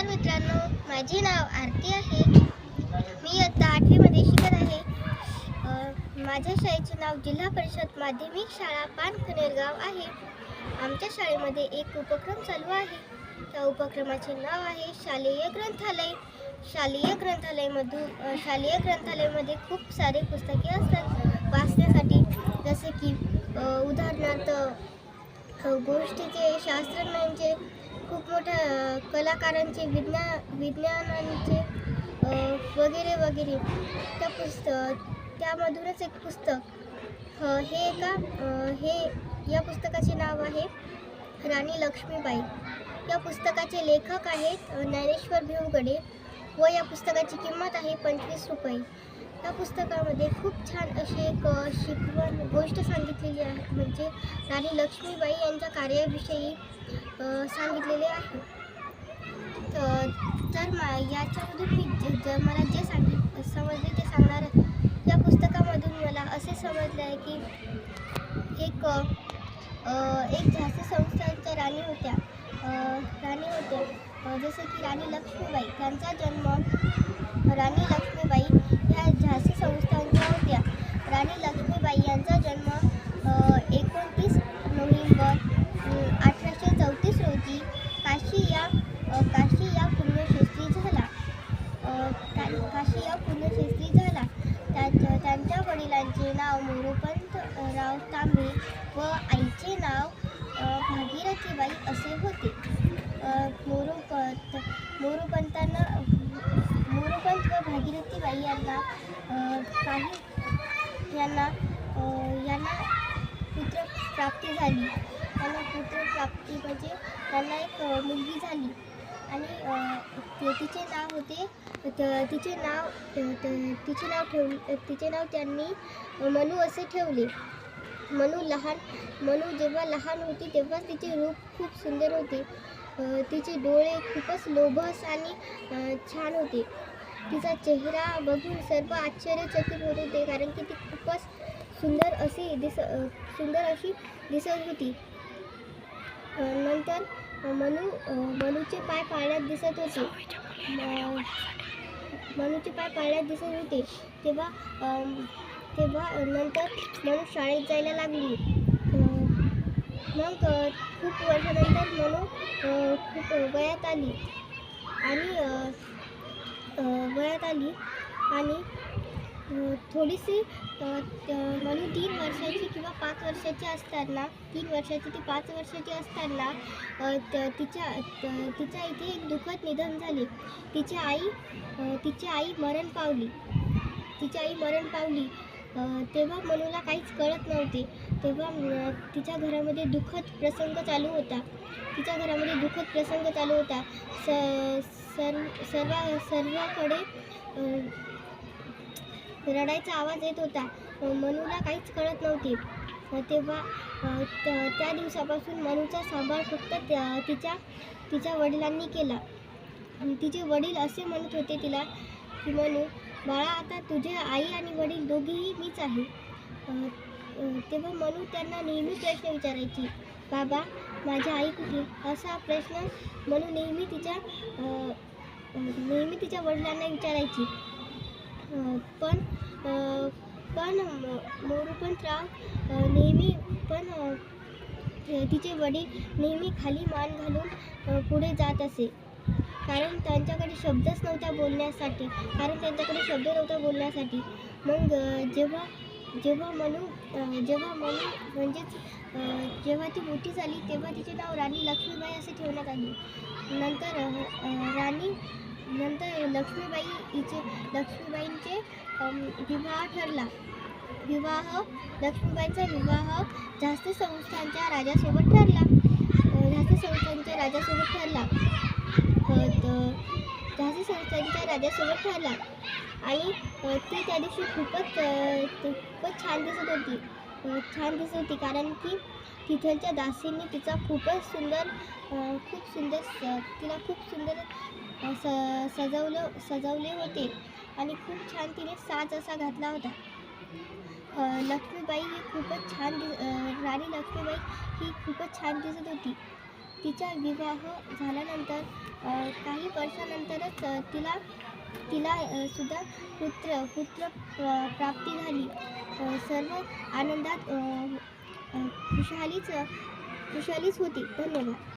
नमस्कार मित्रांनो माझे नाव आरती आहे. मी आता आठवीमध्ये शिकत आहे. माझ्या शाळेचे नाव जिल्हा परिषद माध्यमिक शाळा पानखनेरगाव आहे. आमच्या शाळेमध्ये एक उपक्रम चालू आहे. त्या उपक्रमाचे नाव आहे शालेय ग्रंथालय. शालेय ग्रंथालयमधून शालेय ग्रंथालयामध्ये खूप सारे पुस्तके असतात वाचण्यासाठी. जसे की उदाहरणार्थ गोष्टीचे शास्त्रज्ञांचे कलाकारांचे विज्ञान विज्ञानांचे वगैरे वगैरे. त्या पुस्तक त्यामधूनच एक पुस्तक. हे एका हे या पुस्तकाचे नाव आहे राणी लक्ष्मीबाई. या पुस्तकाचे लेखक आहेत ज्ञानेश्वर भिवगडे व या पुस्तकाची किंमत आहे पंचवीस रुपये. या पुस्तकामध्ये खूप छान अशी एक शिकवण गोष्ट सांगितलेली आहे म्हणजे राणी लक्ष्मीबाई यांच्या कार्याविषयी सांगितलेले आहे. तर तर मा याच्यामधून मी जे मला जे सांगित समजले ते सांगणार या पुस्तकामधून मला असे समजलं आहे की एक एक झाशी संस्थांच्या राणी होत्या. राणी होत्या जसं की राणी लक्ष्मीबाई. त्यांचा जन्म राणी लक्ष्मी ह्या झाशी संस्थांच्या होत्या राणी लक्ष्मीबाई यांचा जन्म एकोणतीस नोव्हेंबर अठराशे चौतीस रोजी काशी या अ, काशी या पुण्यक्षेत्री झाला अ, त्या- काशी या पुण्यक्षेत्री झाला त्या त्यांच्या वडिलांचे नाव मोरोपंत राव तांबे व आईचे नाव भागीरथीबाई असे होते. मोरोपंत मोरोपंतांना मोरोपंत व भागीरथीबाई यांना काही यांना यांना पुत्र प्राप्ती झाली. त्यांना पुत्र प्राप्ती म्हणजे त्यांना एक मुलगी झाली. आणि तिचे नाव होते त- तिचे नाव त- तिचे नाव ठेव तिचे नाव त्यांनी मनू असे ठेवले. मनू लहान मनू जेव्हा लहान होती तेव्हा तिचे रूप खूप सुंदर होते. तिचे डोळे खूपच लोभस आणि छान होते. तिचा चेहरा बघून सर्व आश्चर्यचकित होत होते कारण की ती खूपच सुंदर अशी दिस सुंदर अशी दिसत होती. नंतर मनू मनूचे पाय पाळण्यात दिसत होते. मनूचे पाय पाळण्यात दिसत होते. तेव्हा तेव्हा नंतर मनू शाळेत जायला लागली. मग खूप वर्षानंतर मनू खूप वयात आली. आणि वयात आली आणि थोडीशी म्हणून तीन वर्षाची किंवा पाच वर्षाची असताना तीन वर्षाची ती पाच वर्षाची असताना त- तिच्या तिच्या इथे एक दुःखद निधन झाले. तिची आई तिची आई मरण पावली. तिची आई मरण पावली. तेव्हा मनूला काहीच कळत नव्हते. तेव्हा तिच्या घरामध्ये दुःखद प्रसंग चालू होता. तिच्या घरामध्ये दुःखद प्रसंग चालू होता. स सर्व सर्व सर्वाकडे रडायचा आवाज येत होता. मनूला काहीच कळत नव्हते. तेव्हा त्या दिवसापासून मनूचा सांभाळ फक्त त्या- तिच्या तिच्या वडिलांनी केला. तिचे वडील असे म्हणत होते तिला की मनू बाळा आता तुझे आई आणि वडील दोघेही मीच आहे. तेव्हा मनू त्यांना नेहमी प्रश्न विचारायची बाबा माझी आई कुठे? असा प्रश्न मनू नेहमी तिच्या नेहमी तिच्या वडिलांना विचारायची. पण पण म- मोरोपंतराव अ, नेहमी पण तिचे वडील नेहमी खाली मान घालून पुढे जात असे. कारण त्यांच्याकडे शब्दच नव्हता बोलण्यासाठी. कारण त्यांच्याकडे शब्द नव्हता बोलण्यासाठी. मग जेव्हा जेव्हा मनू जेव्हा मनू म्हणजेच जेव्हा ती मोठी झाली तेव्हा तिचे नाव राणी लक्ष्मीबाई असे ठेवण्यात आले. नंतर राणी नंतर लक्ष्मीबाई हिचे लक्ष्मीबाईंचे विवाह ठरला. विवाह लक्ष्मीबाईंचा विवाह झाशी संस्थांच्या राजासोबत ठरला. अ, झाशी संस्थांच्या राजासोबत ठरला. अ, झाशी संस्थांच्या राजासोबत ठरला. आणि ती त्या दिवशी खूपच खूपच छान दिसत होती. छान दिसत होती कारण की तिथलच्या दासींनी तिचा खूपच सुंदर खूप सुंदर स- तिला खूप सुंदर स सजवलं सजवले होते. आणि खूप छान तिने साज असा घातला होता. लक्ष्मीबाई ही खूपच छान दि राणी लक्ष्मीबाई ही खूपच छान दिसत होती. तिचा विवाह झाल्यानंतर काही वर्षानंतरच तिला तिला सुद्धा पुत्र पुत्र प्राप्ती झाली. सर्व आनंदात खुशहालीच अ, खुशालीच होती. धन्यवाद.